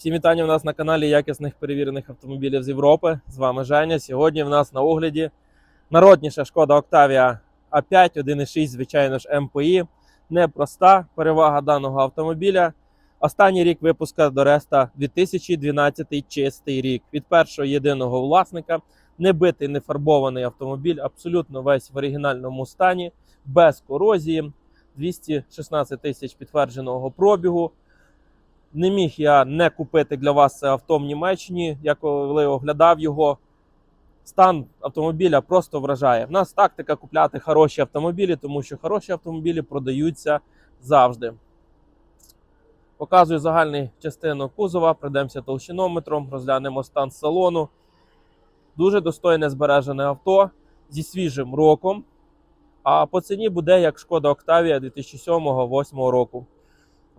Всім вітання у нас на каналі якісних перевірених автомобілів з Європи. З вами Женя. Сьогодні в нас на огляді народніша шкода Octavia A5 1.6, звичайно ж, МПІ. Непроста перевага даного автомобіля. Останній рік випуска до Реста 2012 чистий рік. Від першого єдиного власника. Не битий, не автомобіль, абсолютно весь в оригінальному стані, без корозії, 216 тисяч підтвердженого пробігу. Не міг я не купити для вас це авто в Німеччині. Я коли оглядав його, стан автомобіля просто вражає. В нас тактика купляти хороші автомобілі, тому що хороші автомобілі продаються завжди. Показую загальну частину кузова, пройдемося толщинометром, розглянемо стан салону. Дуже достойне збережене авто зі свіжим роком. А по ціні буде як шкода Octavia 2007-2008 року.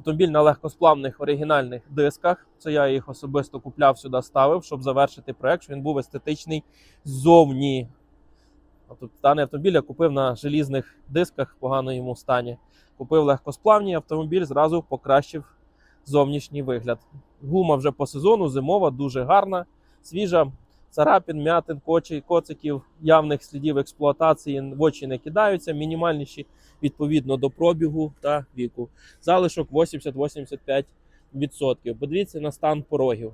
Автомобіль на легкосплавних оригінальних дисках. Це я їх особисто купляв сюди, ставив, щоб завершити проект, щоб він був естетичний ззовні. Тобто даний автомобіль я купив на желізних дисках в поганому йому стані. Купив легкосплавні, автомобіль зразу покращив зовнішній вигляд. Гума вже по сезону, зимова, дуже гарна, свіжа. Царапін, м'ятин, кочі, коциків, явних слідів експлуатації в очі не кидаються, мінімальніші відповідно до пробігу та віку. Залишок 80-85%. Подивіться на стан порогів.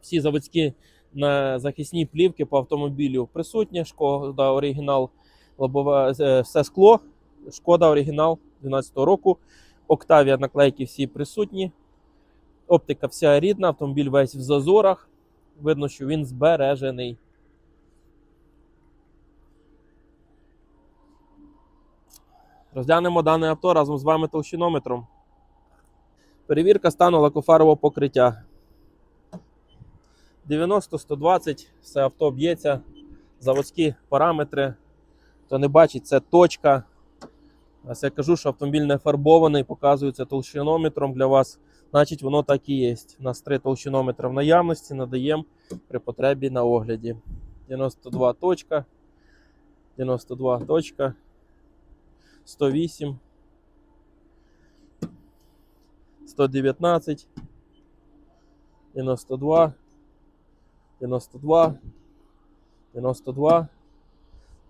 Всі заводські на захисні плівки по автомобілю присутні. Шкода оригінал, лобове е, все скло. Шкода оригінал 2012 року. Октавія наклейки всі присутні. Оптика вся рідна, автомобіль весь в зазорах. Видно, що він збережений. Розглянемо дане авто разом з вами толщинометром. Перевірка стану лакофарового покриття. 90-120, все авто б'ється. Заводські параметри. Хто не бачить, це точка. Я кажу, що автомобіль не фарбований, показується толщинометром для вас. Значить, воно так і є. У нас три толщинометри в наявності, надаємо при потребі на огляді. 92 точка. 92 точка. 108. 119. 92. 92. 92.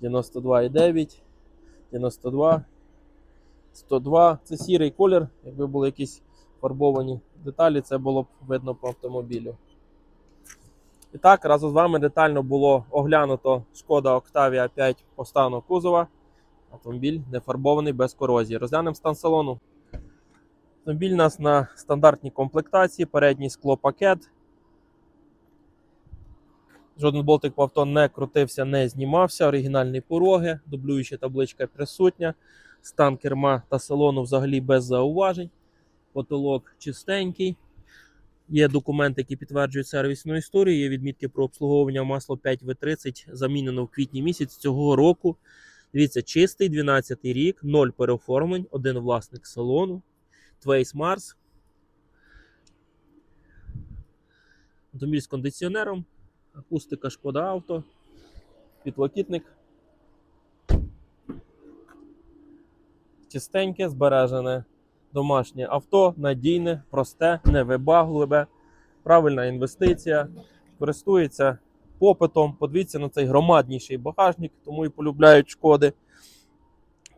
92,9. 92. 102. Це сірий колір. Якби були якісь фарбовані деталі, це було б видно по автомобілю. І так, разом з вами детально було оглянуто шкода Octavia 5 по стану кузова. Автомобіль не фарбований без корозії. Розглянемо стан салону. Автомобіль у нас на стандартній комплектації, передній склопакет. Жоден болтик по авто не крутився, не знімався. Оригінальні пороги, дублююча табличка присутня. Стан керма та салону взагалі без зауважень. Потолок чистенький. Є документи, які підтверджують сервісну історію. Є відмітки про обслуговування масло 5В30, замінено в квітні місяць цього року. Дивіться, чистий 12 й рік, 0 переоформлень, один власник салону. Твейс Марс. Автомобіль з кондиціонером. Акустика шкода авто. Підлокітник. Чистеньке, збережене домашнє авто, надійне, просте, невибагливе, правильна інвестиція. Користується попитом. Подивіться на цей громадніший багажник, тому і полюбляють шкоди.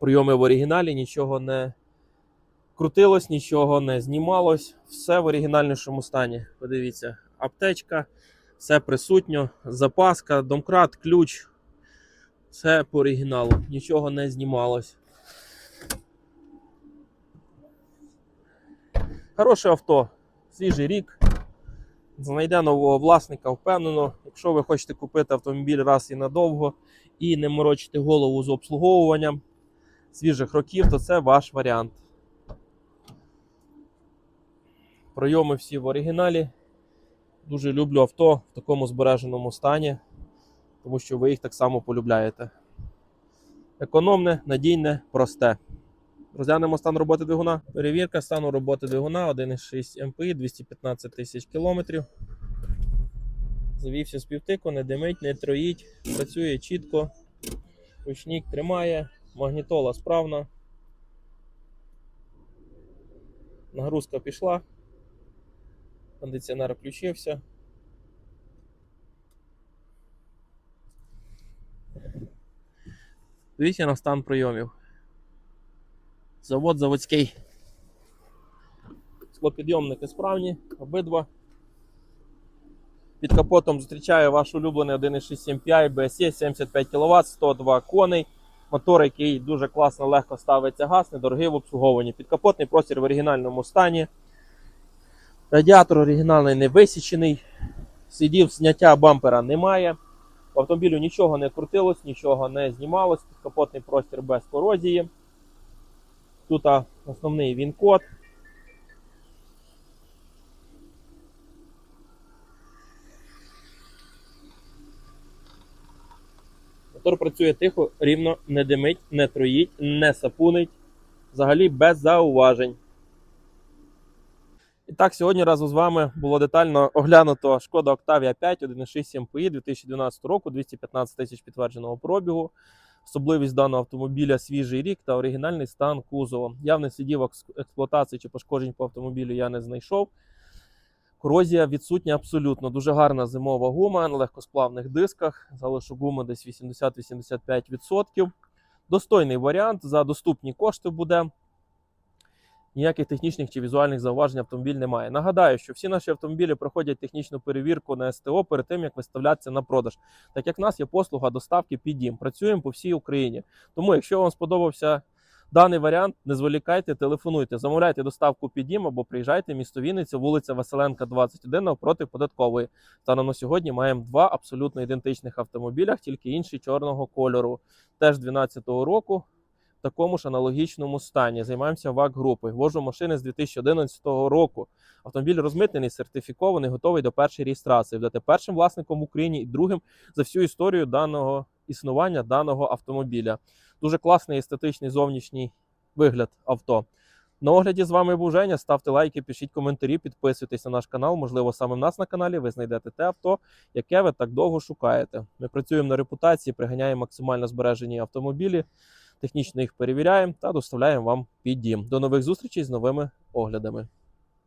Прийоми в оригіналі, нічого не крутилось, нічого не знімалось. Все в оригінальнішому стані. Подивіться, аптечка, все присутньо, запаска, домкрат, ключ. Все по оригіналу, нічого не знімалось. Хороше авто, свіжий рік. Знайде нового власника, впевнено. Якщо ви хочете купити автомобіль раз і надовго і не морочити голову з обслуговуванням свіжих років, то це ваш варіант. Пройоми всі в оригіналі. Дуже люблю авто в такому збереженому стані, тому що ви їх так само полюбляєте. Економне, надійне, просте. Розглянемо стан роботи двигуна. Перевірка стану роботи двигуна 1,6 МПІ, 215 тисяч кілометрів. Завівся з півтику, не димить, не троїть, працює чітко, ручник тримає, магнітола справна. Нагрузка пішла. Кондиціонер включився. Дивіться на стан прийомів. Завод заводський. Склопідйомники справні, обидва. Під капотом зустрічає ваш улюблений 1.6 MPI BSE 75 кВт, 102 коней. Мотор, який дуже класно, легко ставиться газ, недорогий в обслуговуванні. Підкапотний простір в оригінальному стані. Радіатор оригінальний не висічений. Слідів зняття бампера немає. В автомобілю нічого не крутилось, нічого не знімалось. Підкапотний простір без корозії. Тут основний він-код. Мотор працює тихо, рівно, не димить, не троїть, не сапунить. Взагалі без зауважень. І так, сьогодні разом з вами було детально оглянуто шкода Octavia 5 1.6 MPI 2012 року, 215 тисяч підтвердженого пробігу. Особливість даного автомобіля свіжий рік та оригінальний стан кузова. Явних слідів експлуатації чи пошкоджень по автомобілю я не знайшов. Корозія відсутня абсолютно. Дуже гарна зимова гума на легкосплавних дисках. Залишок гуми десь 80-85%. Достойний варіант за доступні кошти буде. Ніяких технічних чи візуальних зауважень автомобіль немає. Нагадаю, що всі наші автомобілі проходять технічну перевірку на СТО перед тим, як виставлятися на продаж. Так як в нас є послуга доставки під дім. Працюємо по всій Україні. Тому, якщо вам сподобався даний варіант, не зволікайте, телефонуйте, замовляйте доставку під дім або приїжджайте в місто Вінниця, вулиця Василенка, 21 навпроти податкової. Станом на сьогодні маємо два абсолютно ідентичних автомобілях, тільки інші чорного кольору. Теж 12 року такому ж аналогічному стані. Займаємося ВАК групою. Вожу машини з 2011 року. Автомобіль розмитнений, сертифікований, готовий до першої реєстрації. Будете першим власником в Україні і другим за всю історію даного існування даного автомобіля. Дуже класний естетичний зовнішній вигляд авто. На огляді з вами був Женя. Ставте лайки, пишіть коментарі, підписуйтесь на наш канал. Можливо, саме в нас на каналі ви знайдете те авто, яке ви так довго шукаєте. Ми працюємо на репутації, приганяємо максимально збережені автомобілі, технічно їх перевіряємо та доставляємо вам під. До нових зустрічей з новими оглядами.